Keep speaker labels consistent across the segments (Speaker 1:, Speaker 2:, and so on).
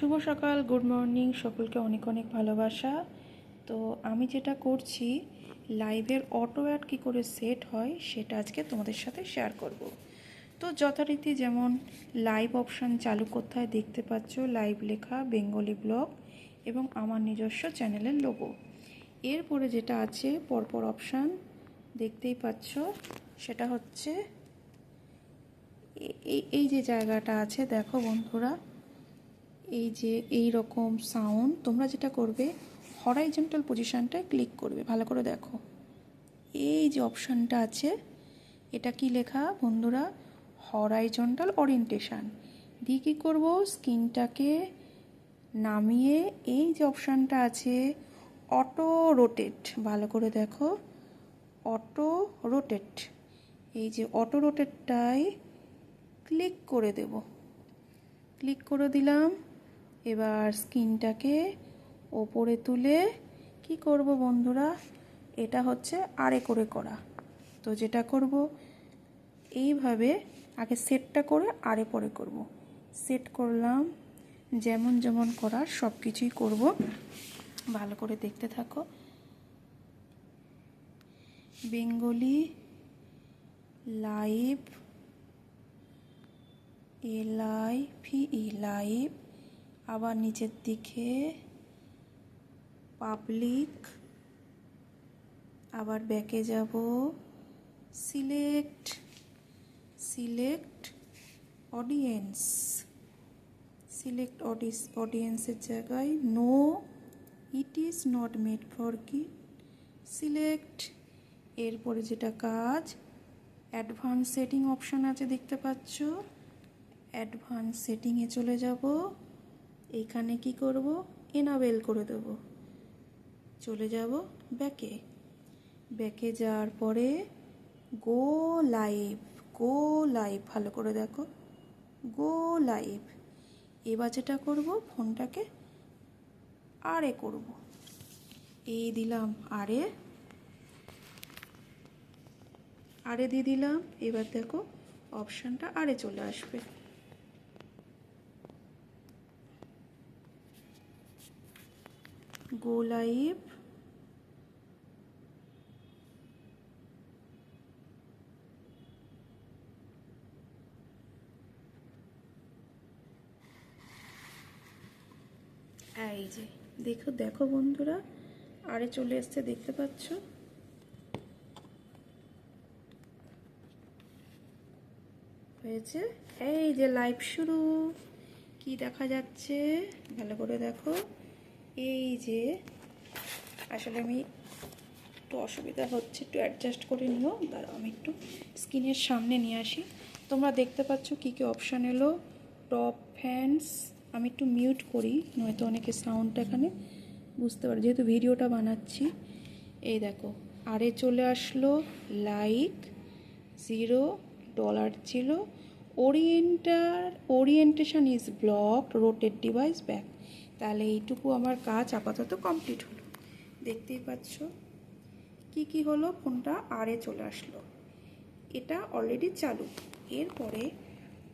Speaker 1: শুভ সকাল good morning সকলকে অনেক অনেক ভালোবাসা। তো আমি যেটা করছি, লাইভের অটো অ্যাড কী করে সেট হয়, সেটা আজকে তোমাদের সাথে শেয়ার করব। তো যথারীতি যেমন লাইভ অপশান চালু কোথায় দেখতে পাচ্ছ লাইভ লেখা বেঙ্গলি ব্লগ এবং আমার নিজস্ব চ্যানেলের লোগো এরপরে যেটা আছে, পরপর অপশান দেখতেই পাচ্ছ, সেটা হচ্ছে এই এই যে জায়গাটা আছে, দেখো বন্ধুরা এই যে এই রকম সাউন্ড তোমরা যেটা করবে হরাইজেন্টাল পজিশনটায় ক্লিক করবে। ভালো করে দেখো। এই যে অপশানটা আছে, এটা কি লেখা? বন্ধুরা হরাইজন্টাল ওরিয়েন্টেশন দিয়ে কী করব? স্ক্রিনটাকে নামিয়ে এই যে অপশানটা আছে অটো রোটেট ভালো করে দেখো। অটো রোটেট এই যে অটো রোটেটটায় ক্লিক করে দেব। ক্লিক করে দিলাম। এবার স্ক্রিনটাকে ওপরে তুলে কি করব বন্ধুরা? এটা হচ্ছে আরে করে করা। তো যেটা করব, এইভাবে আগে সেটটা করে আরে পরে করব। সেট করলাম, যেমন যেমন করার সব কিছুই করব। ভালো করে দেখতে থাকো। Bengali, live LI E, live. আবার নিচের দিকে পাবলিক আবার ব্যাকে যাব সিলেক্ট সিলেক্ট অডিয়েন্স সিলেক্ট অডিস অডিয়েন্সের জায়গায় no it is not made for কি সিলেক্ট এরপরে যেটা কাজ অ্যাডভান্স সেটিং অপশান আছে দেখতে পাচ্ছ অ্যাডভান্স সেটিংয়ে চলে যাব এইখানে কি করব? এনাবেল করে দেব। চলে যাব ব্যাকে ব্যাকে যাওয়ার পরে গো লাইভ গো লাইভ ভালো করে দেখো। গো লাইভ এবার যেটা করব, ফোনটাকে আরে করব। এই দিলাম আরে আরে দিয়ে দিলাম। এবার দেখো অপশানটা আরে চলে আসবে। গো লাইভ এই যে, দেখো দেখো বন্ধুরা, আরে চলে এসছে, দেখতে পাচ্ছ? হয়েছে? এই যে লাইভ শুরু। কি দেখা যাচ্ছে? ভালো করে দেখো। এই যে, আসলে আমি একটু অসুবিধা হচ্ছে, একটু অ্যাডজাস্ট করে নিও। দাঁড়াও, আমি একটু স্ক্রিনের সামনে নিয়ে আসি। তোমরা দেখতে পাচ্ছ কী কী অপশান এলো। টপ ফ্যান্স আমি একটু মিউট করি, নয়তো অনেকে সাউন্ডটা এখানে বুঝতে পারে। যেহেতু ভিডিওটা বানাচ্ছি, এই দেখো, আরে চলে আসলো লাইক জিরো ডলার ছিল। ওরিয়েন্টার orientation is block rotated device back তাহলে এইটুকু আমার কাজ আপাতত কমপ্লিট হলো। দেখতেই পাচ্ছ কি কি হলো, ফোনটা আরে চলে আসলো। এটা অলরেডি চালু। এরপরে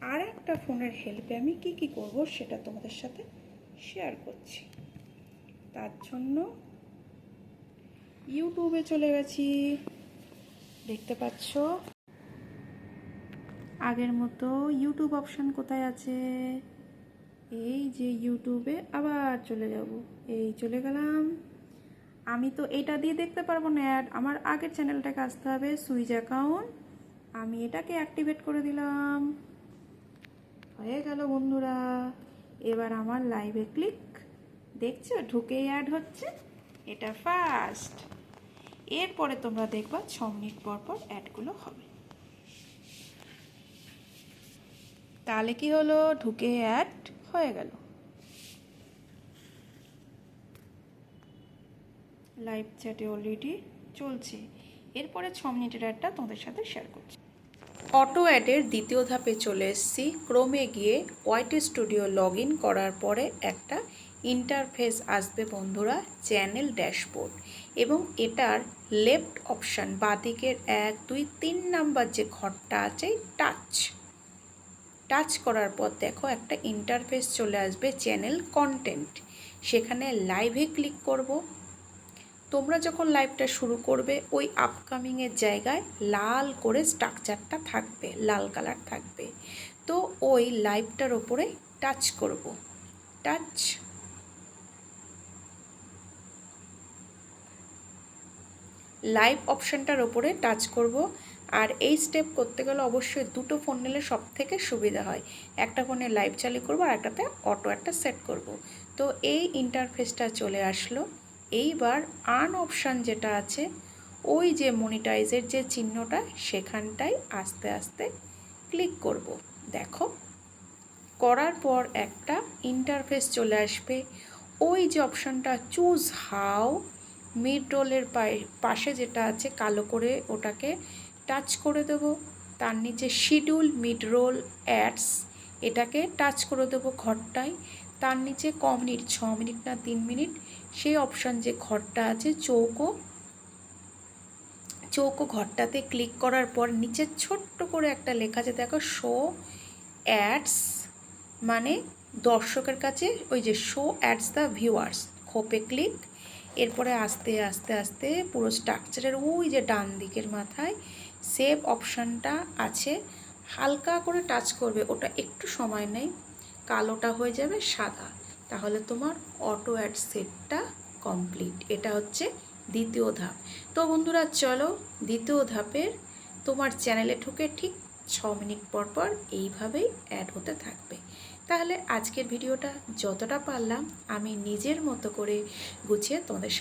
Speaker 1: আর একটা ফোনের হেল্পে আমি কি কি করব সেটা তোমাদের সাথে শেয়ার করছি। তার জন্য ইউটিউবে চলে গেছি। দেখতে পাচ্ছ? আগের মতো ইউটিউব অপশান কোথায় আছে? এই যে ইউটিউবে আবার চলে যাব। এই চলে গেলাম। আমি তো এটা দিয়ে দেখতে পারব না, অ্যাড। আমার আগের চ্যানেলটাকে আসতে হবে সুইচ অ্যাকাউন্ট। আমি এটাকে অ্যাক্টিভেট করে দিলাম। হয়ে গেল বন্ধুরা। এবার আমার লাইভে ক্লিক। দেখছ? ঢুকেই অ্যাড হচ্ছে। এটা ফার্স্ট। এরপরে তোমরা দেখবা ছ মিনিট পর পর অ্যাডগুলো হবে। তাহলে কি হলো? ঢুকে অ্যাড। হয়ে গেল। লাইভ চ্যাটে অলরেডি চলছে। এরপরে ছ মিনিটের অ্যাডটা তোমাদের সাথে শেয়ার করছি। অটো অ্যাডের দ্বিতীয় ধাপে চলে এসেছি। ক্রমে গিয়ে ওয়াইট স্টুডিও লগ করার পরে একটা ইন্টারফেস আসবে বন্ধুরা চ্যানেল ড্যাশবোর্ড এবং এটার লেফট অপশান বাদিকের এক, দুই, তিন নাম্বার যে ঘরটা আছে টাচ টাচ করার পর দেখো একটা ইন্টারফেস চলে আসবে চ্যানেল কন্টেন্ট সেখানে লাইভে ক্লিক করব। তোমরা যখন লাইভটা শুরু করবে, ওই আপকামিংয়ের জায়গায় লাল করে স্ট্রাকচারটা থাকবে, লাল কালার থাকবে। তো ওই লাইভটার ওপরে টাচ করব। টাচ লাইভ অপশানটার ওপরে টাচ করব। আর এই স্টেপ করতে গেলে অবশ্যই দুটো ফোন নিলে সব থেকে সুবিধা হয়। একটা ফোনে লাইভ চালু করব আর একটাতে অটো একটা সেট করব। তো এই ইন্টারফেসটা চলে আসলো। এইবার আন অপশান যেটা আছে, ওই যে মনিটাইজের যে চিহ্নটা সেখানটায় আস্তে আস্তে ক্লিক করব। দেখো, করার পর একটা ইন্টারফেস চলে আসবে। ওই যে অপশানটা চুজ হাউ মিড রোলের পাশে যেটা আছে, কালো করে ওটাকে টাচ করে দেব। তার নিচে শিডিউল মিড রোল অ্যাডস এটাকে টাচ করে দেবো ঘরটায়। তার নিচে ক মিনিট, ছ মিনিট না তিন মিনিট, সেই অপশান যে ঘরটা আছে, চৌকো চৌকো ঘরটাতে ক্লিক করার পর নিচে ছোট্ট করে একটা লেখা আছে, দেখো শো অ্যাডস মানে দর্শকের কাছে ওই যে শো অ্যাডস দ্য ভিউয়ার্স খোপে ক্লিক এরপরে আস্তে আস্তে আস্তে পুরো স্ট্রাকচারের ওই যে ডান দিকের মাথায় সেভ অপশানটা আছে। হালকা করে টাচ করবে, ওটা একটু সময় নেই, কালোটা হয়ে যাবে সাদা। তাহলে তোমার অটো অ্যাড সেটটা কমপ্লিট এটা হচ্ছে দ্বিতীয় ধাপ। তো বন্ধুরা, চলো দ্বিতীয় ধাপের তোমার চ্যানেলে ঢুকে ঠিক ছ মিনিট পর পর এইভাবেই অ্যাড হতে থাকবে। তাহলে আজকের ভিডিওটা যতটা পারলাম, আমি নিজের মতো করে গুছিয়ে তোমাদের